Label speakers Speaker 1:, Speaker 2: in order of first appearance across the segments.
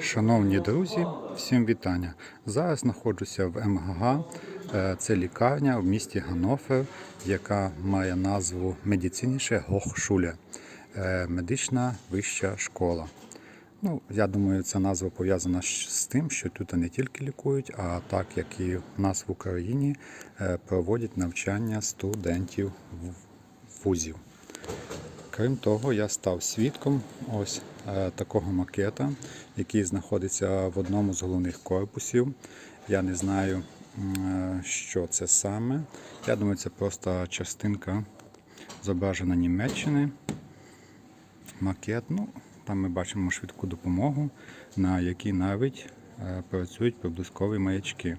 Speaker 1: Шановні друзі, всім вітання. Зараз знаходжуся в МГГ. Е, Це лікарня в місті Ганнофер, яка має назву Медициніше Гохшуле е, медична вища школа. Ну, я думаю, ця назва пов'язана з тим, що тут не тільки лікують, а так як і в нас в Україні е, проводять навчання студентів вузів. Крім того, я став свідком ось е, такого макета, який знаходиться в одному з головних корпусів. Я не знаю, е, що це саме. Я думаю, це просто частинка зображена Німеччини. Макет. Ну, там ми бачимо швидку допомогу, на якій навіть е, працюють проблискові маячки.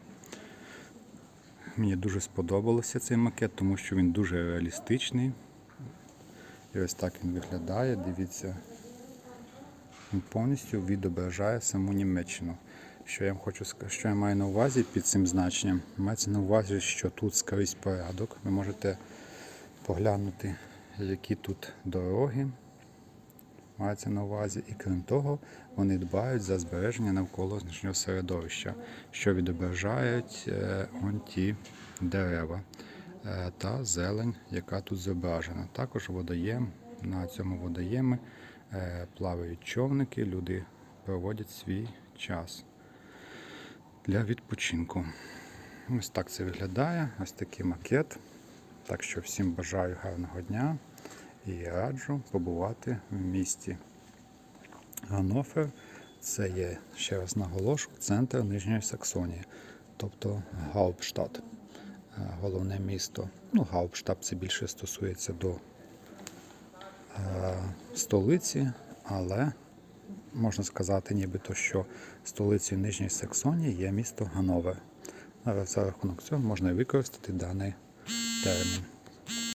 Speaker 1: Мені дуже сподобався цей макет, тому що він дуже реалістичний. І ось так він виглядає. Дивіться, він повністю відображає саму Німеччину. Що я хочу що я маю на увазі під цим значенням? Мається на увазі, що тут скрізь порядок. Ви можете поглянути, які тут дороги. Мається на увазі, і крім того, вони дбають за збереження навколишнього середовища, що відображають е, он ті дерева та зелень, яка тут зображена. Також водоєм. На цьому водоємі е, плавають човники, люди проводять свій час для відпочинку. Ось так це виглядає, ось такий макет. Так що всім бажаю гарного дня і раджу побувати в місті Ганнофер. Це є, ще раз наголошу, центр Нижньої Саксонії, тобто Гауптштадт, е, головне місто. Ну, Гауптштаб це більше стосується до е, столиці, але можна сказати, нібито, що столицею Нижньої Саксонії є місто Ганове. За рахунок цього можна використати даний термін.